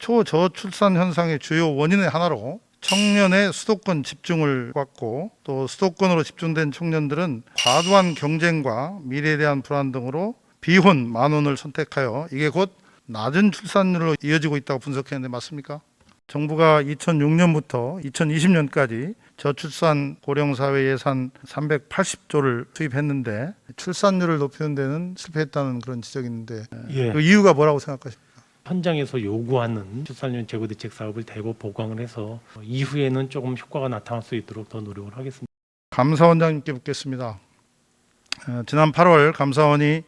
초저출산 현상의 주요 원인의 하나로 청년의 수도권 집중을 꼽고 또 수도권으로 집중된 청년들은 과도한 경쟁과 미래에 대한 불안 등으로 비혼 만혼을 선택하여 이게 곧 낮은 출산율로 이어지고 있다고 분석했는데 맞습니까? 정부가 2006년부터 2020년까지 저출산 고령사회 예산 380조를 투입했는데 출산율을 높이는 데는 실패했다는 그런 지적이 있는데 예. 그 이유가 뭐라고 생각하십니까? 현장에서 요구하는 출산율 제고 대책 사업을 대거 보강을 해서 이후에는 조금 효과가 나타날 수 있도록 더 노력을 하겠습니다. 감사원장님께 묻겠습니다. 어, 지난 8월 감사원이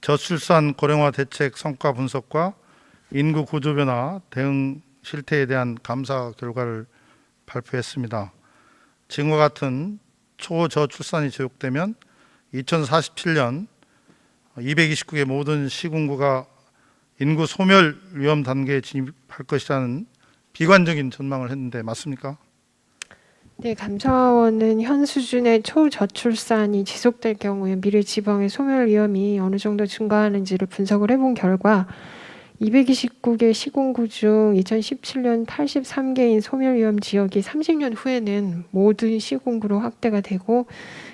저출산 고령화 대책 성과 분석과 인구 구조 변화 대응 실태에 대한 감사 결과를 발표했습니다. 지금과 같은 초저출산이 지속되면 2047년 229개 모든 시군구가 인구 소멸 위험 단계에 진입할 것이라는 비관적인 전망을 했는데 맞습니까? 네, 감사원은 현 수준의 초저출산이 지속될 경우에 미래 지방의 소멸 위험이 어느 정도 증가하는지를 분석을 해본 결과 229개 시군구 중 2017년 83개인 소멸 위험 지역이 30년 후에는 모든 시군구로 확대가 되고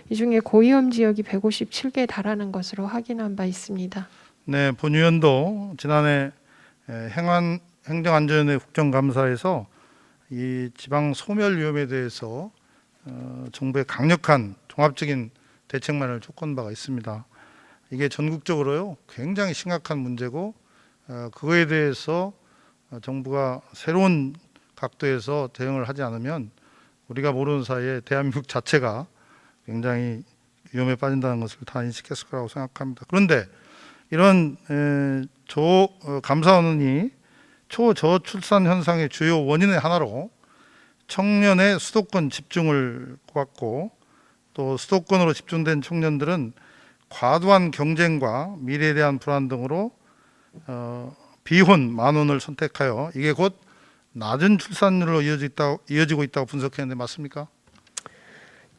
이 중에 고위험 지역이 157개에 달하는 것으로 확인한 바 있습니다. 네, 본 의원도 지난해 에, 행안 행정안전위 국정감사에서 이 지방 소멸 위험에 대해서 어, 정부의 강력한 종합적인 대책만을 촉구한 바가 있습니다. 이게 전국적으로요 굉장히 심각한 문제고 어, 그거에 대해서 어, 정부가 새로운 각도에서 대응을 하지 않으면 우리가 모르는 사이에 대한민국 자체가 굉장히 위험에 빠진다는 것을 다 인식했을 거라고 생각합니다. 그런데 이런 에, 조 어, 감사원이 초저출산 현상의 주요 원인의 하나로 청년의 수도권 집중을 꼽았고 또 수도권으로 집중된 청년들은 과도한 경쟁과 미래에 대한 불안 등으로 어, 비혼 만혼을 선택하여 이게 곧 낮은 출산율로 이어지고 있다고 분석했는데 맞습니까?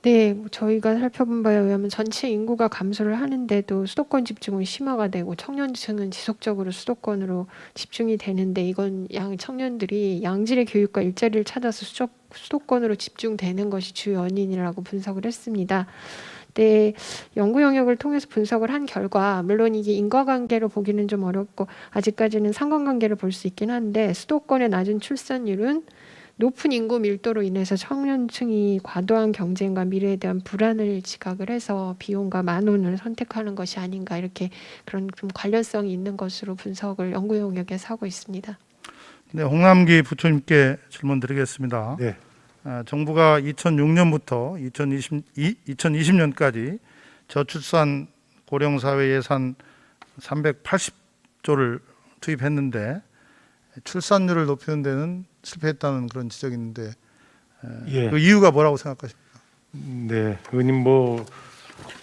네, 뭐 저희가 살펴본 바에 의하면 전체 인구가 감소를 하는데도 수도권 집중은 심화가 되고 청년층은 지속적으로 수도권으로 집중이 되는데 이건 양 청년들이 양질의 교육과 일자리를 찾아서 수도, 수도권으로 집중되는 것이 주 원인이라고 분석을 했습니다. 네, 연구 영역을 통해서 분석을 한 결과 물론 이게 인과관계로 보기는 좀 어렵고 아직까지는 상관관계를 볼 수 있긴 한데 수도권의 낮은 출산율은 높은 인구 밀도로 인해서 청년층이 과도한 경쟁과 미래에 대한 불안을 지각을 해서 비용과 만원을 선택하는 것이 아닌가 이렇게 그런 좀 관련성이 있는 것으로 분석을 연구 영역에서 하고 있습니다. 네, 홍남기 부총님께 질문 드리겠습니다. 네. 아, 정부가 2006년부터 2020, 2020년까지 저출산 고령사회 예산 380조를 투입했는데 출산율을 높이는 데는 실패했다는 그런 지적이 있는데 예. 그 이유가 뭐라고 생각하십니까? 네, 의원님 뭐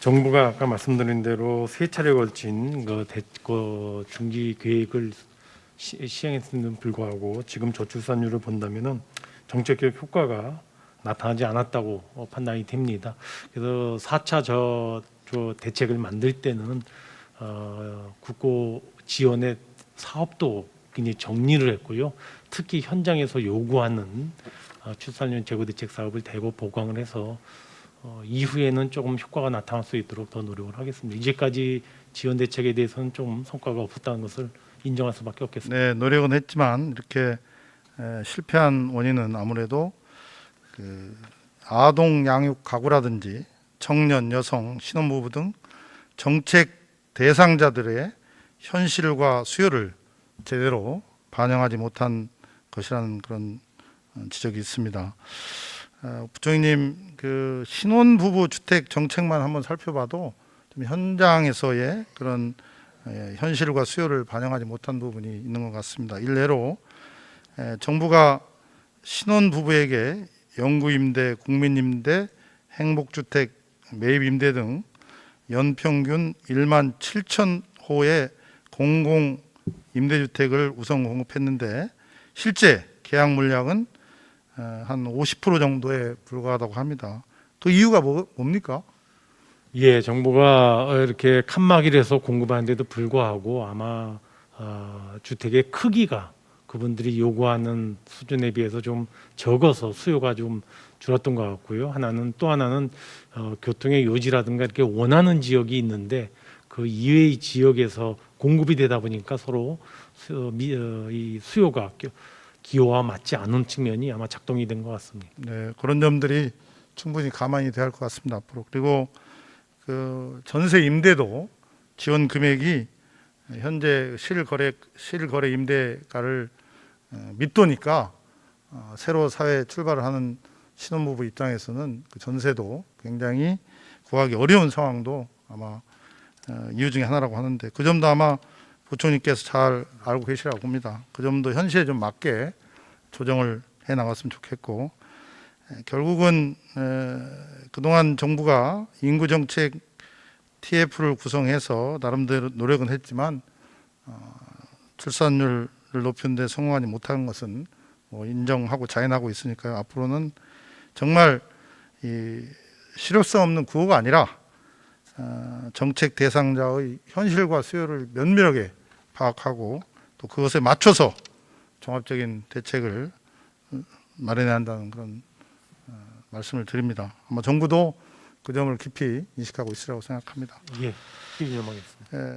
정부가 아까 말씀드린 대로 세 차례 걸친 그, 대, 그 중기 계획을 시, 시행했음에도 불구하고 지금 저출산율을 본다면은 정책적 효과가 나타나지 않았다고 어, 판단이 됩니다. 그래서 4차 저, 저 대책을 만들 때는 어, 국고 지원의 사업도 굉장히 정리를 했고요. 특히 현장에서 요구하는 어, 출산율 제고 대책 사업을 대거 보강을 해서 어, 이후에는 조금 효과가 나타날 수 있도록 더 노력을 하겠습니다. 이제까지 지원 대책에 대해서는 좀 성과가 없었다는 것을 인정할 수밖에 없겠습니다. 네, 노력은 했지만 이렇게 에, 실패한 원인은 아무래도 그 아동 양육 가구라든지 청년, 여성, 신혼부부 등 정책 대상자들의 현실과 수요를 제대로 반영하지 못한 것이라는 그런 어, 지적이 있습니다. 어, 부총리님, 그 신혼 부부 주택 정책만 한번 살펴봐도 좀 현장에서의 그런 예, 현실과 수요를 반영하지 못한 부분이 있는 것 같습니다. 일례로 에, 정부가 신혼 부부에게 영구 임대, 국민 임대, 행복 주택, 매입 임대 등 연평균 1만 7천 호의 공공 임대주택을 우선 공급했는데 실제 계약 물량은 어, 한50% 정도에 불과하다고 합니다. 그 이유가 뭐, 뭡니까? 예, 정부가 어, 이렇게 칸막이를 해서 공급하는데도 불구하고 아마 어, 주택의 크기가 그분들이 요구하는 수준에 비해서 좀 적어서 수요가 좀 줄었던 것 같고요. 하나는 또 하나는 어, 교통의 요지라든가 이렇게 원하는 지역이 있는데 그 이외의 지역에서 공급이 되다 보니까 서로 어, 이 수요가 기- 기호와 맞지 않은 측면이 아마 작동이 된 것 같습니다. 네, 그런 점들이 충분히 가만히 돼야 할 것 같습니다 앞으로. 그리고 그 전세 임대도 지원 금액이 현재 실거래 실거래 임대가를 어, 밑도니까 어, 새로 사회 출발을 하는 신혼부부 입장에서는 그 전세도 굉장히 구하기 어려운 상황도 아마 어, 이유 중에 하나라고 하는데 그 점도 아마 부총리께서 잘 알고 계시라고 봅니다. 그 점도 현실에 좀 맞게 조정을 해 나갔으면 좋겠고 에, 결국은 에, 그동안 정부가 인구 정책 TF를 구성해서 나름대로 노력은 했지만 어, 출산율을 높이는 데 성공하지 못한 것은 뭐 인정하고 자인하고 있으니까요. 앞으로는 정말 이 실효성 없는 구호가 아니라 어, 정책 대상자의 현실과 수요를 면밀하게 파악하고 또 그것에 맞춰서 종합적인 대책을 어, 마련해야 한다는 그런 어, 말씀을 드립니다. 아마 정부도 그 점을 깊이 인식하고 있으라고 생각합니다. 예, 이념하겠습니다. 예,